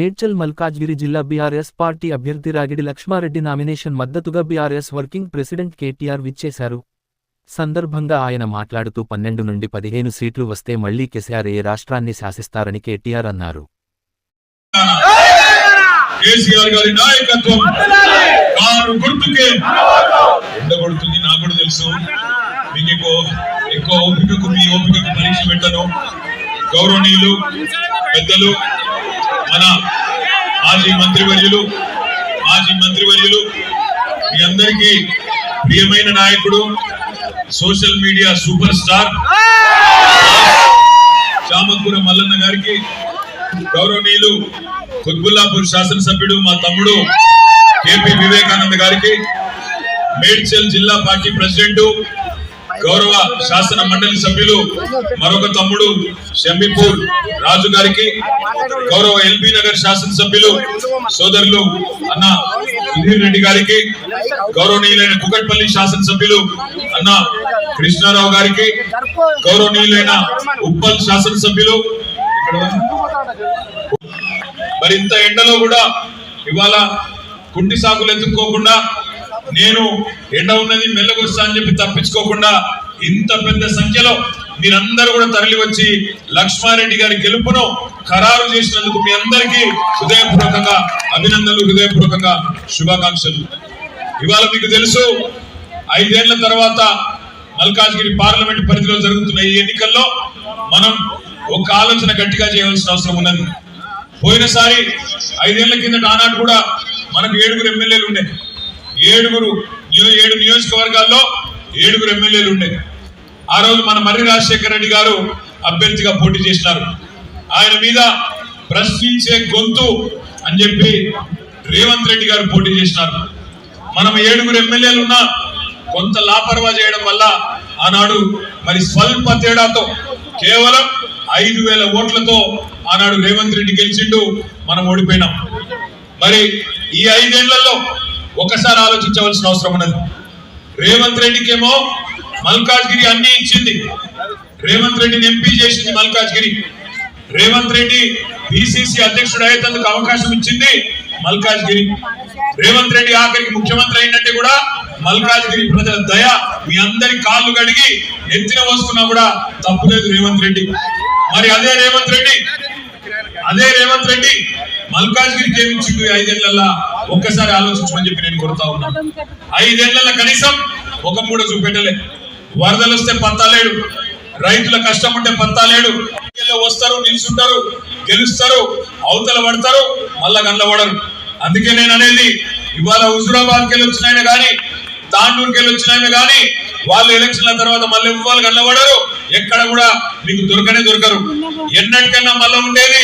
మేడ్చల్ మల్కాజ్గిరి జిల్లా BRS party అభ్యర్థి Ragidi Laxma Reddy nomination మద్దతుగా బీఆర్ఎస్ వర్కింగ్ ప్రెసిడెంట్ కేటీఆర్ విచ్చేశారు. సందర్భంగా ఆయన మాట్లాడుతూ పన్నెండు నుండి పదిహేను సీట్లు వస్తే మళ్ళీ కేసీఆర్ ఏ రాష్ట్రాన్ని శాసిస్తారని కేటీఆర్ అన్నారు. గౌరవనీయులు పెద్దలు మన మాజీ మంత్రివర్యులు మాజీ మంత్రివర్యులు మీ అందరికీ ప్రియమైన నాయకుడు social media super star Chamakura Mallanna గారికి గౌరవనీయులు కుత్బుల్లాపూర్ శాసనసభ్యుడు మా తమ్ముడు కేపీ వివేకానంద గారికి మేడ్చల్ జిల్లా పార్టీ ప్రెసిడెంట్ గౌరవ శాసన మండలి సభ్యులు మరొక తమ్ముడు షమీపూర్ రాజు గారికి గౌరవ ఎల్బీ నగర్ శాసనసభ్యులు సోదరులు అన్న సుధీర్ రెడ్డి గారికి గౌరవనీయులైన కుకట్పల్లి శాసనసభ్యులు అన్న కృష్ణారావు గారికి గౌరవనీయులైన ఉప్పల్ శాసనసభ్యులు. మరి ఇంత ఎండలో కూడా ఇవాళ కుంటి సాకులు ఎత్తుకోకుండా నేను ఎండ ఉన్నది మెల్లగొస్తా అని చెప్పి తప్పించుకోకుండా ఇంత పెద్ద సంఖ్యలో మీరందరూ కూడా తరలి వచ్చి లక్ష్మారెడ్డి గారి గెలుపును ఖరారు చేసినందుకు మీ అందరికీ హృదయపూర్వకంగా అభినందనలు హృదయపూర్వకంగా శుభాకాంక్షలు. ఇవాళ మీకు తెలుసు ఐదేళ్ళ తర్వాత మల్కాజ్గిరి పార్లమెంట్ పరిధిలో జరుగుతున్న ఈ ఎన్నికల్లో మనం ఒక ఆలోచన గట్టిగా చేయవలసిన అవసరం ఉన్నది. పోయినసారి ఐదేళ్ళ కిందట ఆనాడు కూడా మనకు ఏడుగురు ఎమ్మెల్యేలు ఉండే. ఏడుగురు ఏడు నియోజకవర్గాల్లో ఏడుగురు ఎమ్మెల్యేలు ఉండే. ఆ రోజు మన మర్రి రాజశేఖర రెడ్డి గారు అభ్యర్థిగా పోటీ చేసినారు. ఆయన మీద ప్రశ్నించే గొంతు అని చెప్పి రేవంత్ రెడ్డి గారు పోటీ చేసినారు. మనం ఏడుగురు ఎమ్మెల్యేలు ఉన్నా కొంత లాపర్వా చేయడం వల్ల ఆనాడు మరి స్వల్ప తేడాతో కేవలం ఐదు వేల ఓట్లతో ఆనాడు రేవంత్ రెడ్డి గెలిచిండు మనం ఓడిపోయినాం. మరి ఈ ఐదేళ్ళలో ఒకసారి ఆలోచించవలసిన అవసరం ఉన్నది. రేవంత్ రెడ్డికేమో మల్కాజ్గిరి అన్ని ఇచ్చింది. రేవంత్ రెడ్డిని ఎంపీ చేసింది మల్కాజ్గిరి. రేవంత్ రెడ్డి బీసీసీ అధ్యక్షుడు అయ్యేందుకు అవకాశం ఇచ్చింది మల్కాజ్గిరి. రేవంత్ రెడ్డి ఆఖరికి ముఖ్యమంత్రి అయినట్టే కూడా మల్కాజ్గిరి ప్రజల దయ మీ అందరి కాళ్ళు కడిగి ఎత్తిన వస్తున్నా కూడా తప్పులేదు రేవంత్ రెడ్డి. మరి అదే రేవంత్ రెడ్డి అదే రేవంత్ రెడ్డి మల్కాజ్గిరికి ఏమి ఇచ్చిండు ఐదేళ్ళలో ఒక్కసారి ఆలోచించమని చెప్పి నేను కొడతా ఉన్నా. ఐదేళ్ళలో కనీసం ఒక మూడు చూపెట్టలే. వరదలు వస్తే పత్తాలేడు రైతుల కష్టం ఉంటే పత్తాలేడు వస్తారు నిలుచుంటారు గెలుస్తారు అవతల పడతారు మళ్ళా గండ్లపడరు అందుకే నేను అనేది ఇవాళ హుజురాబాద్కి వెళ్ళి వచ్చినాయన కానీ తాండూరుకి వెళ్ళి వచ్చినాయన కానీ వాళ్ళు ఎలక్షన్ల తర్వాత మళ్ళీ ఇవ్వాలి గండ్లపడరు ఎక్కడ కూడా మీకు దొరకనే దొరకరు. ఎన్నటికన్నా మళ్ళీ ఉండేది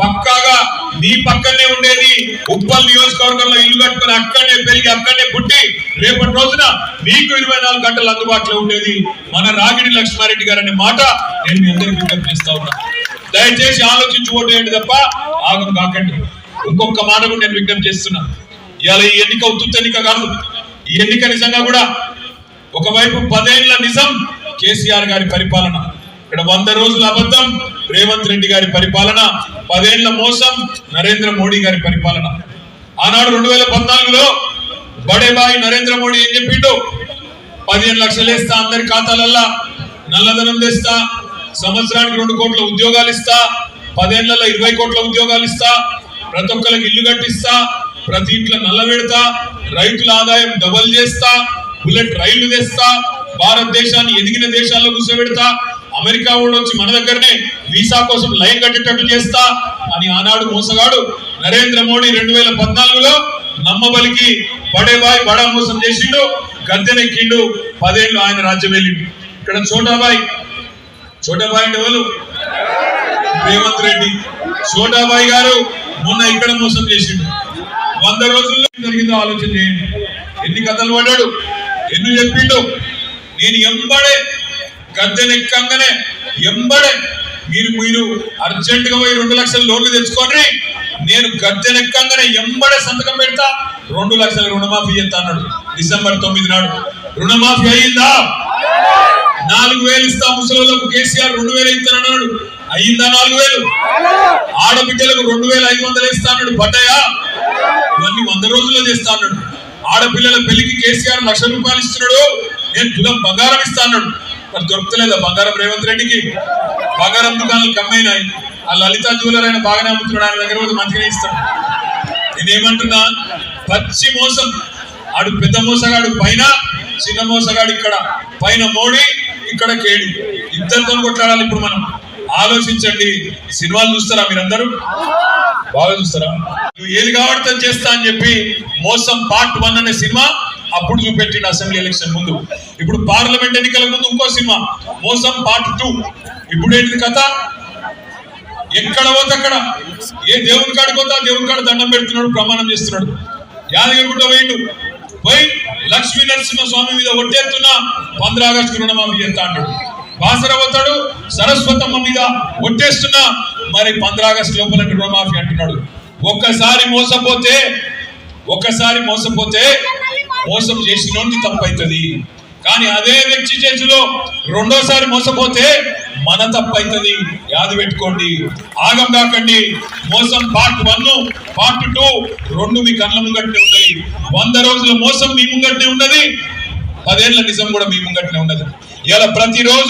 పక్కాగా నీ పక్కనే ఉండేది ఉప్పల్ నియోజకవర్గంలో ఇల్లు కట్టుకుని అక్కడనే పెరిగి అక్కడనే పుట్టి రేపటి రోజున మీకు ఇరవై నాలుగు గంటలు అందుబాటులో ఉండేది మన రాగిడి లక్ష్మారెడ్డి గారు అనే మాట నేను మీ అందరికీ విజ్ఞప్తిస్తా ఉన్నా. దయచేసి ఆలోచించి ఓటు తప్ప ఆగం కాకండి. ఇంకొక మాట కూడా నేను విజ్ఞప్తి చేస్తున్నా. ఇవాళ ఈ ఎన్నిక ఉత్తుత్త ఎన్నిక కాదు. ఈ ఎన్నిక నిజంగా కూడా ఒకవైపు పదేళ్ళ నిజం కేసీఆర్ గారి పరిపాలన. ఇక్కడ వంద రోజుల అబద్ధం. రేవంత్ రెడ్డి గారి పరిపాలన పదేళ్ళ మోసం నరేంద్ర మోడీ గారి పరిపాలన. ఆనాడు రెండు వేల పద్నాలుగులో బడేబాయి నరేంద్ర మోడీ ఏం చెప్పిండు? పదిహేను లక్షలు వేస్తా అందరి ఖాతాలల్లా నల్లధనం తెస్తా సంవత్సరానికి రెండు కోట్ల ఉద్యోగాలు ఇస్తా పదేళ్ళలో ఇరవై కోట్ల ఉద్యోగాలు ఇస్తా ప్రతి ఒక్కరికి ఇల్లు కట్టిస్తా ప్రతి ఇంట్లో నల్లబెడతా రైతుల ఆదాయం డబల్ చేస్తా బుల్లెట్ రైళ్ళు తెస్తా భారతదేశాన్ని ఎదిగిన దేశాల్లో కూర్చోబెడతా అమెరికా కూడా వచ్చి మన దగ్గరనే వీసా కోసం లైన్ కట్టేటట్టు చేస్తా అని ఆనాడు మోసగాడు. నరేంద్ర మోడీ రెండు వేల పద్నాలుగులో నమ్మబలికి బడేబాయ్ బడా మోసం చేసిండు. గద్దెనెక్కిండు. పదేళ్ళు ఆయన రాజ్యం వెళ్ళిండు. ఇక్కడ చోటాబాయ్. చోటాబాయ్ అంటే ఎవరు? రేవంత్ రెడ్డి. చోటాబాయ్ గారు మొన్న ఇక్కడ మోసం చేసిండు. వంద రోజుల్లో జరిగిందో ఆలోచన చేయండి. ఎన్ని కథలు పడ్డాడు? ఎన్ని చెప్పిండు? నేను ఎంబడే గద్దెనెక్కంగానే ఎంబడే. మీరు మీరు అర్జెంట్గా పోయి రెండు లక్షల లోన్లు తెచ్చుకోండి. నేను గద్దెనెక్కంగానే ఎంబడే సంతకం పెడతా. రెండు లక్షల రుణమాఫీ ఎంత అన్నాడు. డిసెంబర్ తొమ్మిది నాడు. రుణమాఫీ అయ్యిందా నాలుగు వేలు ఇస్తా ముసలిలకు కేసీఆర్ రెండు వేలు ఇస్తానన్నాడు అయ్యిందా నాలుగు వేలు? ఆడబిడ్డలకు రెండు వేల ఐదు వందలు ఇస్తా అన్నాడు. పడ్డాయా? ఇవన్నీ వంద రోజుల్లో చేస్తా అన్నాడు. ఆడపిల్లల పెళ్ళికి కేసీఆర్ లక్ష రూపాయలు ఇస్తున్నాడు. నేను తులం బంగారం ఇస్తా అన్నాడు. మరి దొరుకుతలేదా. బంగారం రేవంత్ రెడ్డికి. బంగారం దుకాణాలు కమ్మైనాయి. ఆ లలిత జ్యువెలర్ ఆయన బాగానే అమ్ముతున్నాడు. ఆయన దగ్గర కూడా మంచిగా ఇస్తాడు నేనేమంటున్నా? పచ్చి మోసం. ఆడు పెద్ద మోసగాడు పైన చిన్న మోసగాడు ఇక్కడ. పైన మోడీ ఇక్కడ కేడి. ఇద్దరితో కొట్లాడాలి ఇప్పుడు మనం. ఆలోచించండి. సినిమాలు చూస్తారా మీరందరూ? బాగా చూస్తారా? నువ్వు ఏది కాబట్టి చేస్తా అని చెప్పి మోసం పార్ట్ వన్ అనే సినిమా అప్పుడు చూపెట్టిండు అసెంబ్లీ ఎలక్షన్ ముందు. ఇప్పుడు పార్లమెంట్ ఎన్నికల ముందు ఇంకో సినిమా మోసం పార్ట్ టూ. ఇప్పుడు ఏంటిది కథ? ఎక్కడ పోతే అక్కడ. ఏ దేవుని కాడికి పోతా దేవుని కాడ దండం పెడుతున్నాడు ప్రమాణం చేస్తున్నాడు. యాదగిరిగుట్ట పోయిండు. పోయి లక్ష్మీ నరసింహ స్వామి మీద ఒట్టేస్తున్నా పంద్ర ఆగస్టు రుణమాఫీ ఎంత అంటాడు. బాసర పోతాడు సరస్వతమ్మ మీద ఒట్టేస్తున్నా మరి పంద్ర ఆగస్టు లోపల రుణమాఫీ అంటున్నాడు. ఒక్కసారి మోసపోతే ఒక్కసారి మోసపోతే మోసం చేసినోడికి తప్పైతుంది. కానీ అదే వ్యక్తి చేతిలో రెండోసారి మోసపోతే మన తప్పైతుంది. యాది పెట్టుకోండి. ఆగం కాకండి. మోసం పార్ట్ వన్ పార్ట్ టూ రెండు మీ కళ్ళ ముంగట్టే ఉన్నాయి వంద రోజుల మోసం మీ ముంగట్నే ఉన్నది. పదేళ్ళ నిజం కూడా మీ ముంగట్నే ఉన్నది. ఇలా ప్రతిరోజు